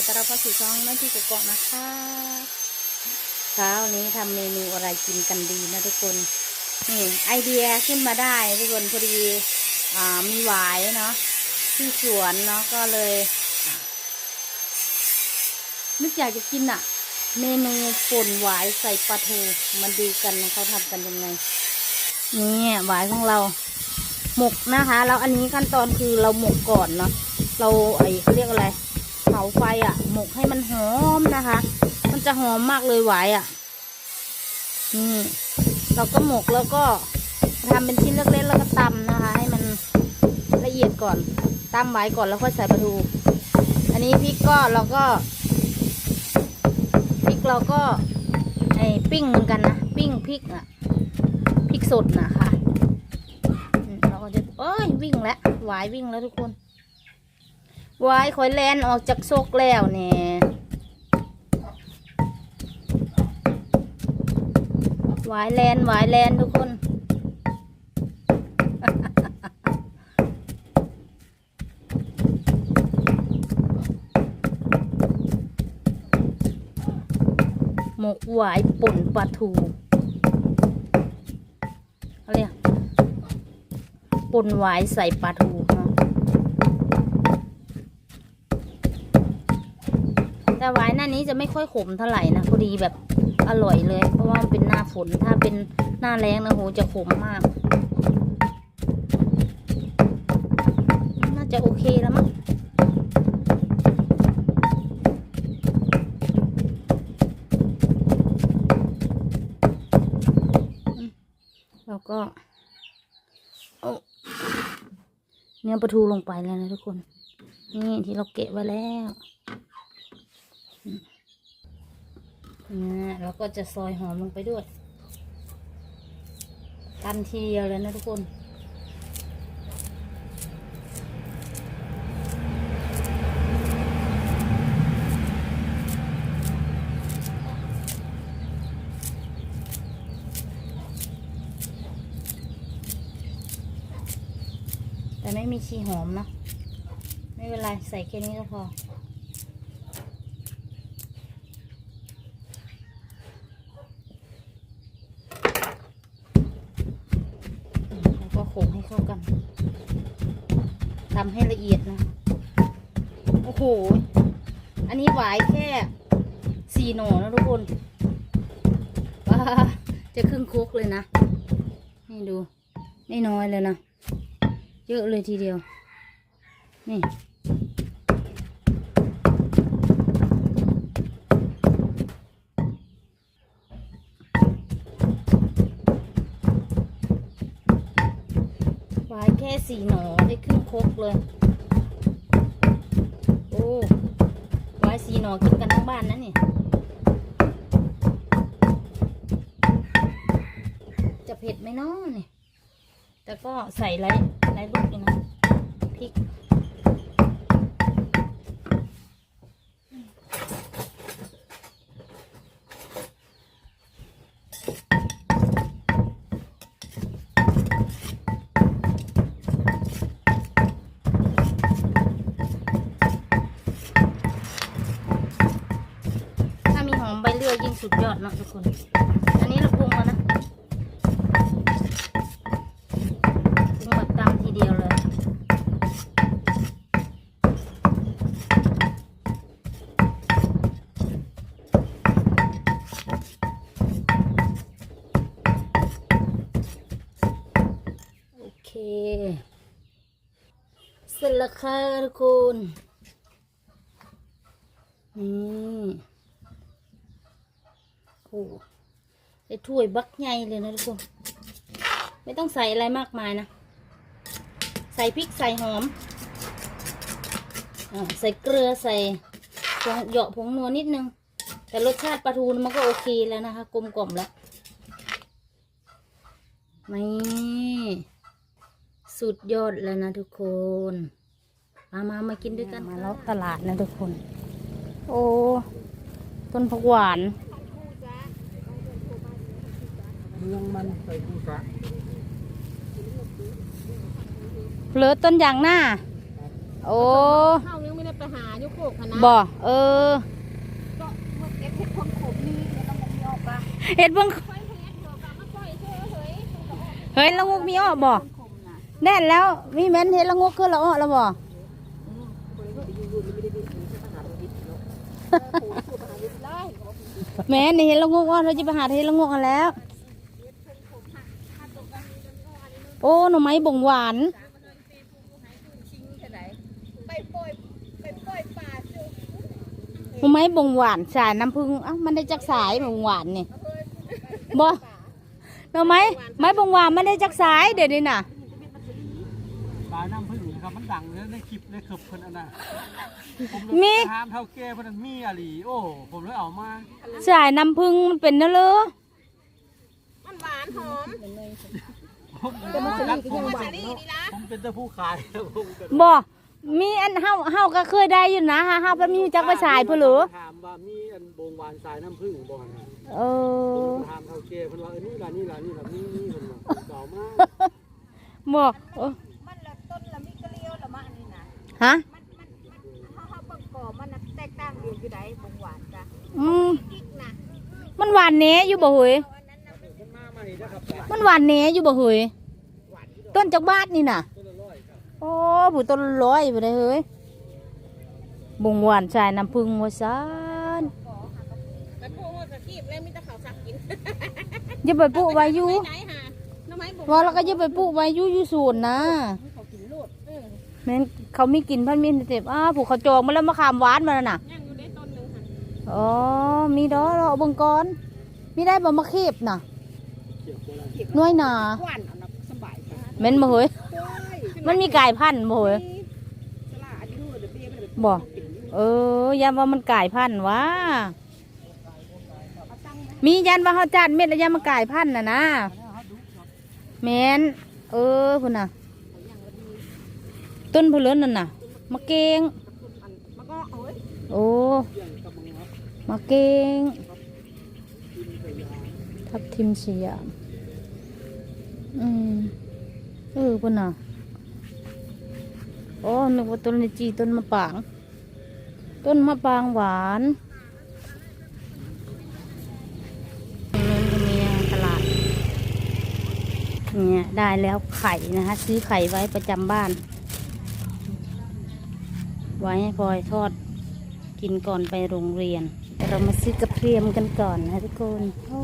อต้อนรับเข้าสู่ช่องแม่ที่กกอกนะคะเช้านี้ทำเมนูอะไรกินกันดีนะทุกคนนี่ไอเดียขึ้นมาได้ทุกคนพอดีอ่ามีหวายเนาะที่สวนเนาะก็เลยอะนึกอยากจะกินอะเมนูป่นหวายใส่ปลาทูมาดูกันนะเขาทำกันยังไงนี่หวายของเราหมกนะคะ แล้วอันนี้ขั้นตอนคือเราหมกก่อนเนาะเราไอเขาเรียกอะไราไฟอะ่ะ หมกให้มันหอมนะคะ มันจะหอมมากเลยหวายอะ่ะนี่เราก็หมกแล้วก็ทำเป็นชิ้นเล็กๆแล้วก็ตำนะคะ ให้มันละเอียดก่อนตำไว้ก่อนแล้วค่อยใส่ปลาทู อันนี้พริกก็เราก็พริกเราก็ไอปิ้งเหมือนกันนะปิ้งพริกอะพริกสดนะคะเราก็จะเอ้ยวิ่งแล้วหวายวิ่งแล้วทุกคน วายคอยแลนออกจากโซกแล้วเนี่ยวายแลนวายแลนทุกคนหมกหวายป่นปลาทูอะไรอะป่นหวายใส่ปลาทูเนาะ แต่หวายหน้านี้จะไม่ค่อยขมเท่าไหร่นะพอดีแบบอร่อยเลย เพราะว่ามันเป็นหน้าฝนถ้าเป็นหน้าแรงนะโหจะขมมาก น่าจะโอเคแล้วมั้งอืมเราก็เอาเนื้อปลาทูลงไปแล้วนะทุกคน นี่ที่เราเก็บไว้แล้ว นะแล้วก็จะซอยหอมลงไปด้วยตันทีเดียวเลยนะทุกคนแต่ไม่มีชีหอมเนะไม่เป็นไร ใส่แค่นี้ก็พอ แล้วก็โขลกให้ เข้ากันทำให้ละเอียดนะ โอ้โห อันนี้หวายแค่สี่หน่อนะทุกคนว้าจะครึ่งคุกเลยนะ นี่ดู ไม่น้อยเลยนะ เยอะเลยทีเดียว นี่ายแค่สี่หนอได้ครึ่งคกเลย โอ้ไวายสี่หนอกินกันทั้งบ้านนะนี่ จะเผ็ดไหมน้อนี่ แต่ก็ใส่ไรไรลูกอยู่นะพริก สุดยอดเนาะทุกคน อันนี้เราปรุงแล้วนะปรุงแบบตามทีเดียวเลยโอเคเสร็จแล้วค่ะทุกคนนี่ โอ้ใส่ถ้วยบักใหญ่เลยนะทุกคน ไม่ต้องใส่อะไรมากมายนะ ใส่พริกใส่หอมอใส่เกลือใส่ผงเหยาะผงนัวนิดนึง แต่รสชาติปลาทูมันก็โอเคแล้วนะคะ กลมกล่อมแล้วนี่สุดยอดแล้วนะทุกคน มามามากินด้วยกัน มาแล้วตลาดนะทุกคน โอ้ ต้นผักหวาน เมืองมันใส่กูสะเหลือต้นยางหน้า โอ้ข้าวยังไม่ได้ไปหาอยู่โคกคณะบ่เออก็เมื่อเก็บเห็ดคนขมนี่แล้วต้องมีออกปะเฮ็ดเบิ่งไฟเฮ็ดเดี๋ยวกลับมาปล่อยเชื่อเฮ้ยเฮ้ยละงกมีอ้อบ่ขมนะแน่นแล้วมีแม่นเฮ็ดละงกคือละอ้อแล้วบ่แม่นี่เฮ็ดละงกอ้อเราจะไปหาเฮ็ดละงกกันแล้ว โอ้หน่อไม้บ่งหวานไปปล่อยไปปล่อยป่าจุหน่อไม้บ่งหวานสายน้ำผึ้งเอ้ามันได้จักสายบ่งหวานนี่บ่หน่อไม้ไม้บ่งหวานมันได้จักสายเดี๋ยวนี้น่ะปลาน้ำผึ้งนะครับมันดังเลยในคลิปในคลิปเพิ่นอันน่ะผมมีถามเท่าแก่เพิ่นอันมีอะหลีโอ้ผมเลยเอามาสายน้ำผึ้งมันเป็นนั่นเลยมันหวานหอม ผมเป็นผู้ขายผมมานี่นี่ละผมเป็นเจ้าผู้ขายผมก็บ่มีอันเฮาเฮาก็เคยได้อยู่นะฮะเฮาบ่มีจักไปสายเพิ่นเหรอถามว่ามีอันโบงหวานสายน้ำผึ้งบ่นะเอผอมถามเท่าแก่เพิ่นว่าเออนี่ล่ะนี่ล่ะนี่ล่ะนี่นี่เพิ่นว่าผมก็เอามาบ่เออมันละต้นละมิกะเลียวละมะนี่นะฮะมันมันมันเขาเขาเบิ่งก่อมันน่ะแตกต่างอยู่อยู่ใดบงหวานจ้ะอืมพริกนะมันหวานแหนอยู่บ่เฮ้ย มันหวานแหนอยู่บ่เฮ้ยต้นจักบาทนี่น่ะต้นละร้อยครับโอ้ผู้ต้นละร้อยบ่ได้เฮ้ยบ่งหวานสายน้ำผึ้งว่าซ่านแต่พวกกระกีบแล้วมีแต่เขาสักกินอย่าไปปลูกไว้อยู่ไหนหาน้ำไม้บุกว่าแล้วก็อย่าไปปลูกไว้อยู่อยู่สวนนะเขากินโลดเออแม่นเขามีกินพันมีเต็บอ้าผูกเขาจองมาแล้วมะขามหวานมาแล้วน่ะย่างอยู่ได้ต้นหนึ่งค่ะอ๋อมีดอกเราเอาเบิ่งก่อนมีได้บ่มาเข็บน่ะ เกี่ยวกับอะไร น้อยหนาหวานเอานะสบายค่ะแม่นบ่เฮ้ยโอ้ยมันมีกายพันธุ์บ่เฮ้ยสลาอันนี้ดูเดี๋ยวเบี้ยมันบ่เออยันว่ามันกายพันธุ์วะมียันว่าเขาจัดเม็ดแล้วยันมันกายพันธุ์น่ะนะแม่นเออพุ่นน่ะ ต้นเพนเลินนั่นน่ะมะเกงมันก็โอ้ยโอ้เกี่ยวกับมึงครับมะเกงทับทิมสยาม อืมเออพุ่นน่ะโอ้นึกว่าต้นลิจีต้นมะปาง ต้นมะปางหวานเนี่ยได้แล้วไข่นะคะซื้อไข่ไว้ประจำบ้าน ไว้ให้พลอยทอดกินก่อนไปโรงเรียน เรามาซื้อกระเทียมกันก่อนนะทุกคน โอ้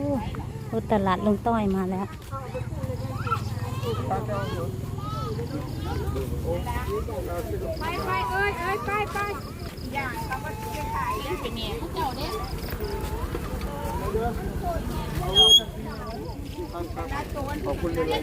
โอ้ตลาดลงต้อยมาแล้ว ไปไปเอ้ยเอ้ยไปไปอย่างเราก็จะขายได้เป็นเนี่ยเขาเจ้าเนี่ยขอบคุณเลย